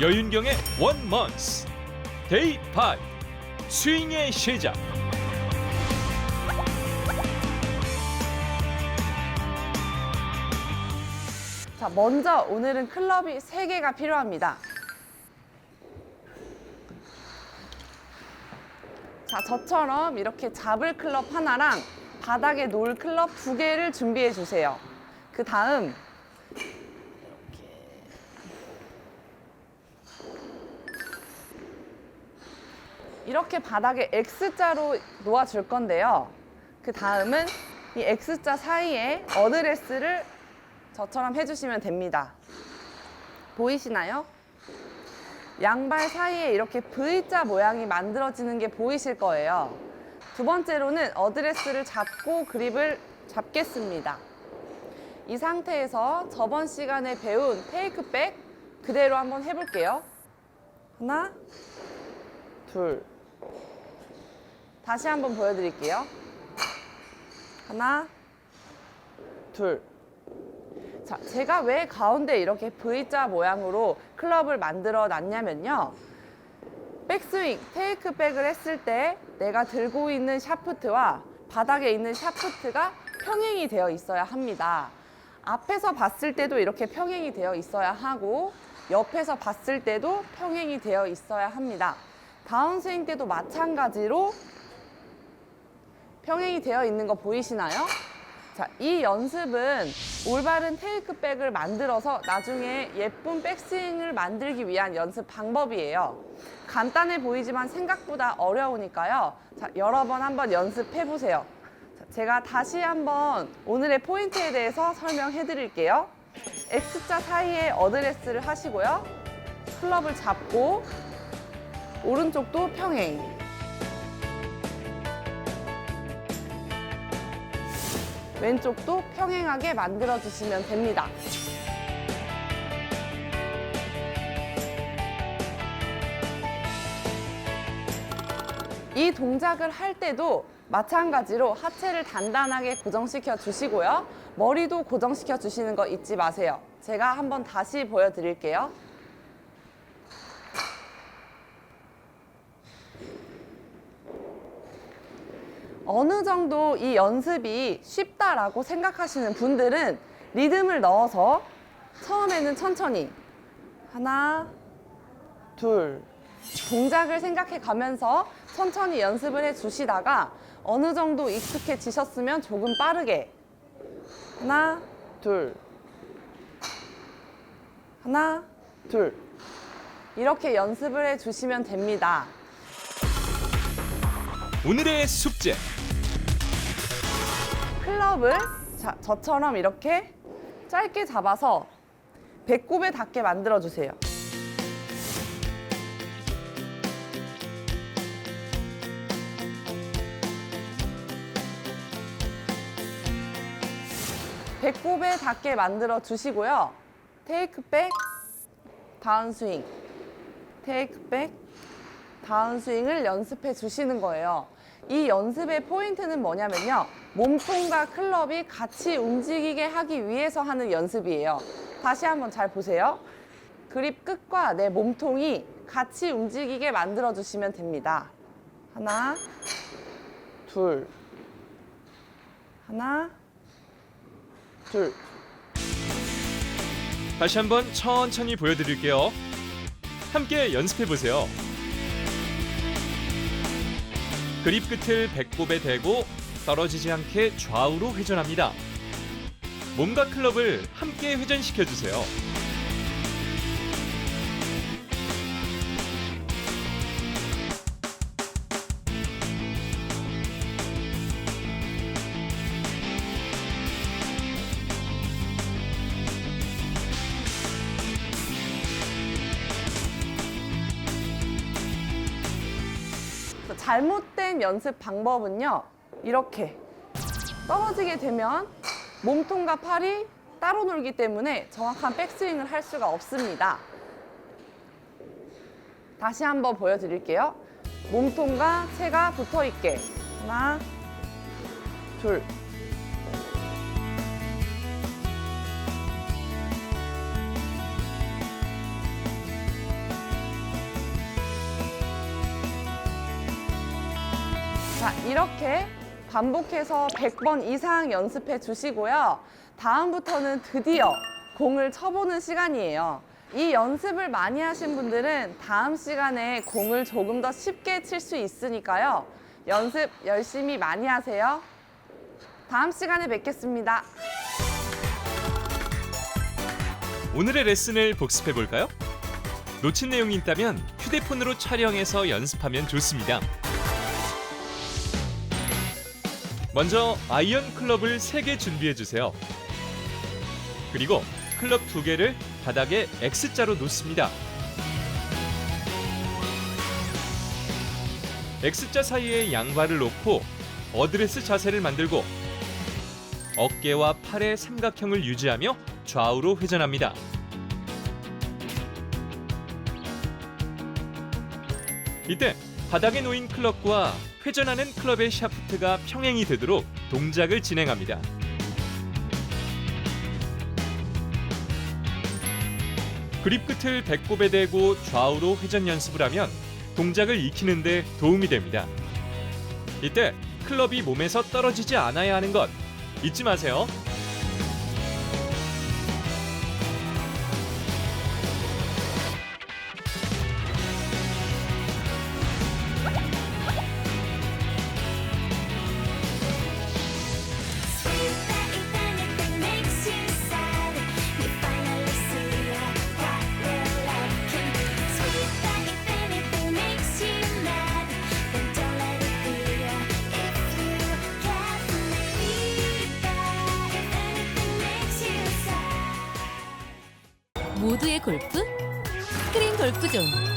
여윤경의 원 먼스 데이 5 스윙의 시작 자, 먼저 오늘은 클럽이 3개가 필요합니다. 자, 저처럼 이렇게 잡을 클럽 하나랑 바닥에 놓을 클럽 두 개를 준비해 주세요. 그 다음 이렇게 바닥에 X자로 놓아줄 건데요. 그 다음은 이 X자 사이에 어드레스를 저처럼 해주시면 됩니다. 보이시나요? 양발 사이에 이렇게 V자 모양이 만들어지는 게 보이실 거예요. 두 번째로는 어드레스를 잡고 그립을 잡겠습니다. 이 상태에서 저번 시간에 배운 테이크백 그대로 한번 해볼게요. 하나, 둘. 다시 한번 보여드릴게요. 하나, 둘. 자, 제가 왜 가운데 이렇게 V자 모양으로 클럽을 만들어 놨냐면요. 백스윙, 테이크백을 했을 때 내가 들고 있는 샤프트와 바닥에 있는 샤프트가 평행이 되어 있어야 합니다. 앞에서 봤을 때도 이렇게 평행이 되어 있어야 하고 옆에서 봤을 때도 평행이 되어 있어야 합니다. 다운스윙 때도 마찬가지로 평행이 되어 있는 거 보이시나요? 자, 이 연습은 올바른 테이크백을 만들어서 나중에 예쁜 백스윙을 만들기 위한 연습 방법이에요. 간단해 보이지만 생각보다 어려우니까요. 자, 여러 번 한번 연습해 보세요. 자, 제가 다시 한번 오늘의 포인트에 대해서 설명해 드릴게요. X자 사이에 어드레스를 하시고요. 클럽을 잡고 오른쪽도 평행. 왼쪽도 평행하게 만들어 주시면 됩니다. 이 동작을 할 때도 마찬가지로 하체를 단단하게 고정시켜 주시고요. 머리도 고정시켜 주시는 거 잊지 마세요. 제가 한번 다시 보여드릴게요. 어느 정도 이 연습이 쉽다라고 생각하시는 분들은 리듬을 넣어서 처음에는 천천히 하나, 둘 동작을 생각해 가면서 천천히 연습을 해 주시다가 어느 정도 익숙해지셨으면 조금 빠르게 하나, 둘 하나, 둘 이렇게 연습을 해 주시면 됩니다. 오늘의 숙제 클럽을 자, 저처럼 이렇게 짧게 잡아서 배꼽에 닿게 만들어 주세요. 배꼽에 닿게 만들어 주시고요. 테이크 백, 다운 스윙, 테이크 백, 다운 스윙을 연습해 주시는 거예요. 이 연습의 포인트는 뭐냐면요. 몸통과 클럽이 같이 움직이게 하기 위해서 하는 연습이에요. 다시 한번 잘 보세요. 그립 끝과 내 몸통이 같이 움직이게 만들어 주시면 됩니다. 하나, 둘, 하나, 둘. 다시 한번 천천히 보여드릴게요 함께 연습해 보세요 그립 끝을 배꼽에 대고 떨어지지 않게 좌우로 회전합니다 몸과 클럽을 함께 회전시켜 주세요 잘못된 연습 방법은요. 이렇게 떨어지게 되면 몸통과 팔이 따로 놀기 때문에 정확한 백스윙을 할 수가 없습니다. 다시 한번 보여드릴게요. 몸통과 체가 붙어 있게. 하나, 둘. 자, 이렇게 반복해서 100번 이상 연습해 주시고요. 다음부터는 드디어 공을 쳐보는 시간이에요. 이 연습을 많이 하신 분들은 다음 시간에 공을 조금 더 쉽게 칠 수 있으니까요. 연습 열심히 많이 하세요. 다음 시간에 뵙겠습니다. 오늘의 레슨을 복습해 볼까요? 놓친 내용이 있다면 휴대폰으로 촬영해서 연습하면 좋습니다. 먼저 아이언 클럽을 3개 준비해 주세요. 그리고 클럽 2개를 바닥에 X자로 놓습니다. X자 사이에 양발을 놓고 어드레스 자세를 만들고 어깨와 팔의 삼각형을 유지하며 좌우로 회전합니다. 이때 바닥에 놓인 클럽과 회전하는 클럽의 샤프트가 평행이 되도록 동작을 진행합니다. 그립 끝을 배꼽에 대고 좌우로 회전 연습을 하면 동작을 익히는 데 도움이 됩니다. 이때 클럽이 몸에서 떨어지지 않아야 하는 것 잊지 마세요. 모두의 골프? 스크린 골프존